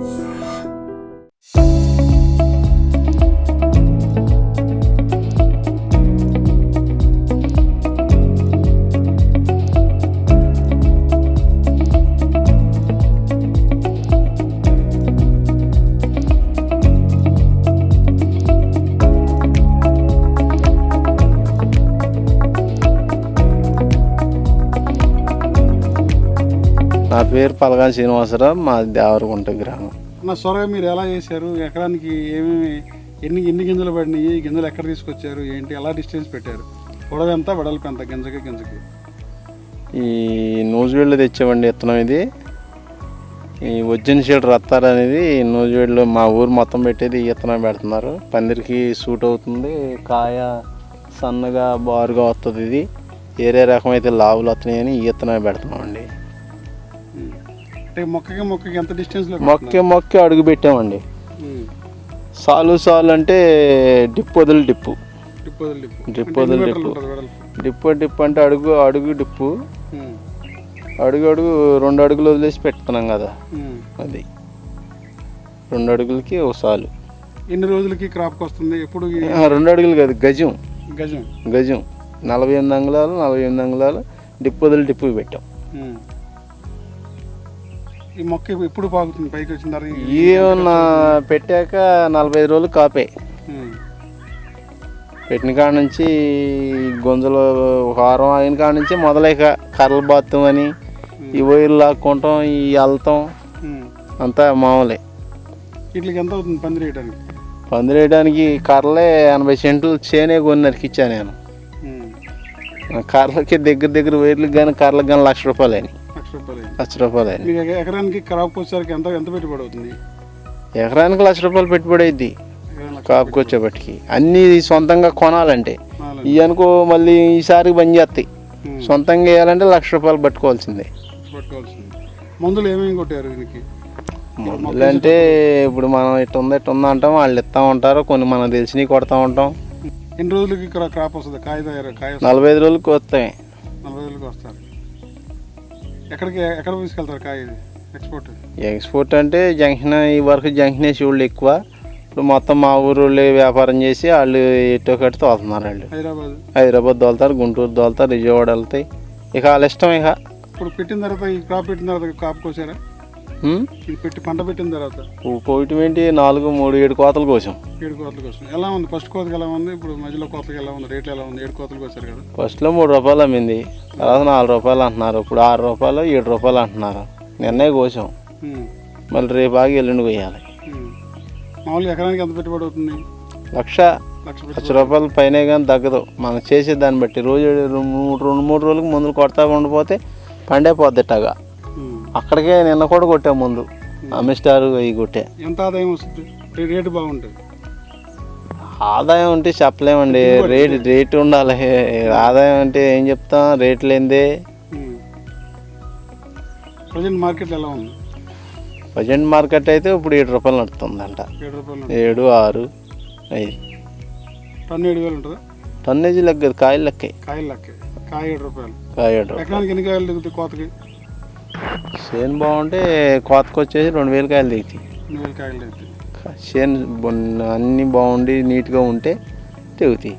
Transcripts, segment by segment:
Lord. నా పేరు పలగాని శ్రీనివాసరావు మా దేవరగుంట గ్రామం. నా సొరగ మీరు ఎలా చేశారు? ఎకరానికి ఏమేమి ఎన్ని ఎన్ని గింజలు పడినాయి? గింజలు ఎక్కడ తీసుకొచ్చారు? ఏంటి? ఎలా డిస్టెన్స్ పెట్టారు? పొడవు ఎంత వెడల్పు ఎంత? గింజకి గింజకి. ఈ నూజివేడ్లో తెచ్చామండి విత్తనం ఇది. ఈ వజ్జన షీడ్ రత్తారు అనేది నూజివేడ్లో మా ఊరు మొత్తం పెట్టేది ఈ విత్తనం పెడుతున్నారు. పందిరికి సూట్ అవుతుంది. కాయ సన్నగా బారుగా వస్తుంది ఇది. ఏరే రకం అయితే లావులు వస్తున్నాయని ఈ విత్తనం పెడుతున్నామండి. అంటే మొక్కకి మొక్కకి ఎంత డిస్టెన్స్లో మొక్క మొక్క అడుగు పెట్టామండి. సాలు సాలు అంటే డిప్ వదిలి డిప్పు. డిప్ వదిలి డిప్ డిప్పు వెడల్పు? డిప్పు డిప్పు అంటే అడుగు అడుగు డిప్పు. అడుగు అడుగు రెండు అడుగులు వదిలేసి పెడుతున్నాం కదా. అది. రెండు అడుగులకి ఒక సాలు. ఎన్ని రోజులకి క్రాప్కి వస్తుంది? ఎప్పుడు రెండు అడుగులు కాదు గజం. గజం. గజం. నలభై ఎనిమిది అంగుళాలు నలభై ఎనిమిది అంగుళాలు డిప్పు వదిలి డిప్పు పెట్టాం. ఈ మొక్క ఎప్పుడు పాకుతుంది పైకి వచ్చిన తర్వాత పెట్టాక నలభై ఐదు రోజులు కాపే. పెట్టిన కాడ నుంచి గొంజలు వారం అయిన కాడ నుంచి మొదలైక కర్రలు బాత్తం అని ఈ వైర్లు లాక్కుంటాం ఈ అల్తం ఉమ్. అంతా మామూలే. వీటికి ఎంత అవుతుంది పందిరి వేయడానికి పందిరేయడానికి కర్రలే ఎనభై సెంట్లు చేనే కొని నరికిచ్చా నేను. కర్రలకి దగ్గర దగ్గర వైర్లకు కానీ కర్రలకు కానీ లక్ష రూపాయలు అని. లక్ష రూపాయలు. లక్ష రూపాయలు. మీకు ఎక- ఎకరానికి క్రాప్ వచ్చేసరికి ఎంత ఎంత పెట్టుబడి అవుతుంది? ఎకరానికి లక్ష రూపాయలు పెట్టుబడి అయింది ఎకరానికి లక్ష కాపుకి వచ్చేపటికి అన్నీ సొంతంగా కొనాలంటే. నాలుగు. ఇవి అనుకో మళ్ళీ ఈసారికి బంద్ చేస్తాయి. ఉమ్. సొంతంగా వేయాలంటే లక్ష రూపాయలు పట్టుకోవాల్సిందే. పట్టుకోవాల్సింది. మందులు ఏమేమి కొట్టారు దీనికి? అంటే ఇప్పుడు మనం ఇట్ట ఉంది ఇట్ట ఉంది అంటాం వాళ్ళు ఇస్తూ ఉంటారు కొన్ని మనం తెలిసినవి కొడతా ఉంటాం. ఎన్ని రోజులకి క్రా- క్రాప్ వస్తుంది? కాయ తయారు కాయ వస్తుంది. నలభై ఐదు రోజులకి వస్తాయి. నలభై రోజులకి వస్తారు. ఎక్కడికి ఎక్కడ తీసుకెళ్తారు కాయ ఇది? ఎక్స్పోర్ట్ ఎక్స్పోర్ట్ అంటే జంక్షన్ ఈ వరకు జంక్షన్ వేసి వాళ్ళు ఎక్కువ. ఇప్పుడు మొత్తం మా ఊరు వ్యాపారం చేసి వాళ్ళు ఎటో కట్టి తోలుతున్నారు వాళ్ళు. హైదరాబాద్? హైదరాబాద్ తోలుతారు గుంటూరు తోలుతారు విజయవాడ వెళ్తాయి. ఇక వాళ్ళ ఇష్టం ఇక. ఇప్పుడు పెట్టిన తర్వాత ఈ క్రాప్ పెట్టిన తర్వాత క్రాప్ కోసారా? ఇది పెట్టి పంట పెట్టిన తర్వాత? పోయిటం ఏంటి? నాలుగు మూడు ఏడు కోతల కోసం. ఏడు కోతలకు వస్తుంది ఎలా ఉంది? ఫస్ట్ కోతకి ఎలా ఉంది? ఇప్పుడు మధ్యలో కోతకి ఎలా ఉంది? రేట్లు ఎలా ఉంది? ఏడు కదా. ఫస్ట్లో మూడు రూపాయలు అమ్మింది. తర్వాత నాలుగు రూపాయలు అంటున్నారు. ఇప్పుడు ఆరు రూపాయలు ఏడు రూపాయలు అంటున్నారు. నిన్నే కోసాం. మళ్ళీ రేపు ఆగి ఎల్లుండి కొయ్యాలి. మామూలుగా ఎకరానికి ఎంత పెట్టుబడి అవుతుంది? లక్ష. లక్ష రూపాయలు పైనే కానీ తగ్గదు. మనం చేసే దాన్ని బట్టి రోజు రెండు మూడు రెండు మూడు రోజులకు మందులు కొడతా ఉండిపోతే పండే ఉమ్. అక్కడికే నిన్న కూడా కొట్టాం ముందు. అమిస్టార్ అవి కొట్టే. ఎంత ఆదాయం వస్తుంది? రేటు బాగుంటుంది. ఆదాయం అంటే చెప్పలేమండి. రేట్ రేటు ఉండాలి. ఆదాయం అంటే ఏం చెప్తాం? రేట్ లేనిదే. ప్రజెంట్ మార్కెట్ ఎలా ఉంది? ప్రజెంట్ మార్కెట్ అయితే ఇప్పుడు ఏడు రూపాయలు నడుతుందంట ఏడు రూపాయలు ఏడు ఆరు ఐదు. టన్ను ఏడు వేలు ఉంటుందా? టన్నేజీ లెక్క కాయలు లెక్కే. కాయలు లెక్క. కాయ ఏడు రూపాయలు. కాయ ఏడు రూపాయలు. ఎకరానికి ఎన్ని కాయలు దిగుతాయి కోతకి? చేను బాగుంటే కోతకు వచ్చేసి రెండు వేలు కాయలు దిగుతాయి వేలు కాయలు దిగుతాయి చేను అన్నీ బాగుండి నీట్గా ఉంటే తెగుతాయి.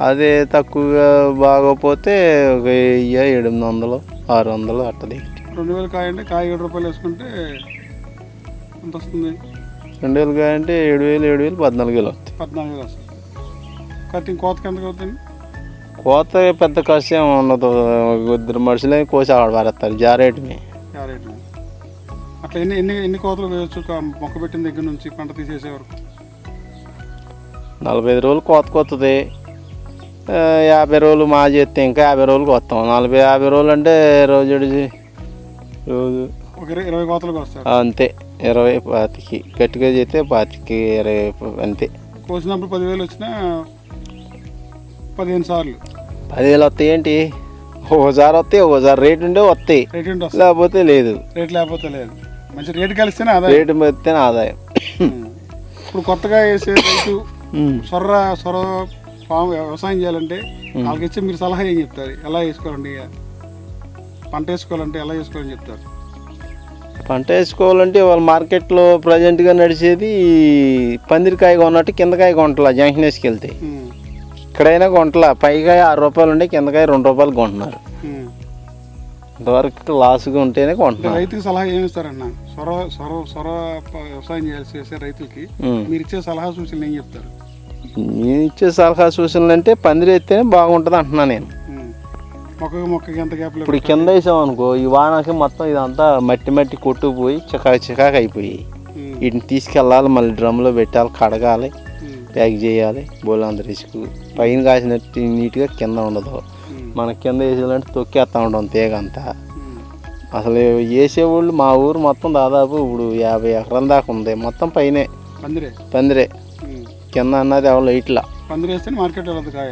అదే తక్కువగా బాగోపోతే ఒక వెయ్యి ఎనిమిది వందలు ఆరు వందలు అట్ట దిగుతాయి రెండు వేలు కాయ అంటే కాయ ఏడు రూపాయలు వేసుకుంటే ఎంత వస్తుంది? రెండు వేలు కాయ అంటే ఏడు వేలు ఏడు వేలు పద్నాలుగు వేలు వస్తాయి. పద్నాలుగు వేలు వస్తుంది. కాబట్టి కోతకి ఎంత అవుతుంది? కోత పెద్ద కష్టం ఉండదు. ఇద్దరు మనుషులే కోసి ఆడ పారేస్తారు జారేటివి ఆ రేటు అట్లా ఎన్ని ఎన్ని ఎన్ని కోతలు వేయచ్చు? మొక్క పెట్టిన దగ్గర నుంచి పంట తీసేసే వరకు? నలభై ఐదు రోజులు కోతకు వస్తుంది ఆ, యాభై రోజులు మా చేస్తే ఇంకా యాభై రోజులకు వస్తాం. నలభై యాభై రోజులు అంటే రోజు రోజు ఇరవై కోతలకు వస్తారు అంతే. ఇరవై పాతికి. గట్టిగా చేస్తే పాతికి ఇరవై అంతే. కోసినప్పుడు పదివేలు వచ్చినా పదిహేను సార్లు. పదివేలు వస్తాయి ఏంటి? ఒకసారి వస్తాయి ఒకసారి రేటు ఉండే వస్తాయి. లేకపోతే లేదు. రేట్ లేకపోతే లేదు. మంచి రేటు కలిస్తేనే ఆదాయం. రేటు పెడితేనే ఆదాయం. ఇప్పుడు కొత్తగా వేసే రైతు సొర్ర సొర ఫామ్ వ్యవసాయం చేయాలంటే వాళ్ళకి ఇచ్చే మీరు సలహా ఏం చెప్తారు? ఎలా వేసుకోవాలండి పంట వేసుకోవాలంటే ఎలా వేసుకోవాలని చెప్తారు? పంట వేసుకోవాలంటే వాళ్ళ మార్కెట్లో ప్రజెంట్గా నడిచేది పందిరికాయ కొన్నట్టు కిందకాయ కొంటలా జంక్షన్ వేసుకెళ్తే. ఇక్కడైనా కొంటలా పైకాయ ఆరు రూపాయలు ఉంటే కిందకాయ రెండు రూపాయలు కొంటున్నారు. ఇంతవరకు లాస్గా ఉంటేనే అంటే కొంటున్నారు రైతుకి సలహా ఏమి ఇస్తారన్న? సొర సొర సొర వ్యవసాయం చేయాల్సి చేసే రైతులకి. మీరు ఇచ్చే సలహా సూచనలు ఏం చెప్తారు? నేను ఇచ్చే సలహా సూచనలు అంటే పందిరి ఎత్తేనే బాగుంటుంది అంటున్నా నేను. ఉమ్. మొక్కకి మొక్కకి ఎంత గ్యాప్లో ఇప్పుడు కింద వేసాం అనుకో ఈ వానకి మొత్తం ఇదంతా మట్టి మట్టి కొట్టుకుపోయి చికాకు చికాకు అయిపోయి వీటిని తీసుకెళ్ళాలి మళ్ళీ డ్రమ్లో పెట్టాలి కడగాలి ప్యాక్ చేయాలి బోలంత రిస్క్. పైన కాసినట్టు నీట్గా కింద ఉండదు. మన కింద వేసేయాలంటే తొక్కేస్తా ఉంటాం తీగ అంతా. అసలు వేసేవాళ్ళు మా ఊరు మొత్తం దాదాపు ఇప్పుడు యాభై ఎకరాల దాకా ఉంది మొత్తం పైనే పందిరే పందిరే. కింద అన్నది ఎవరు ఇట్లా పందిరి వేస్తేనే మార్కెట్ కాయ.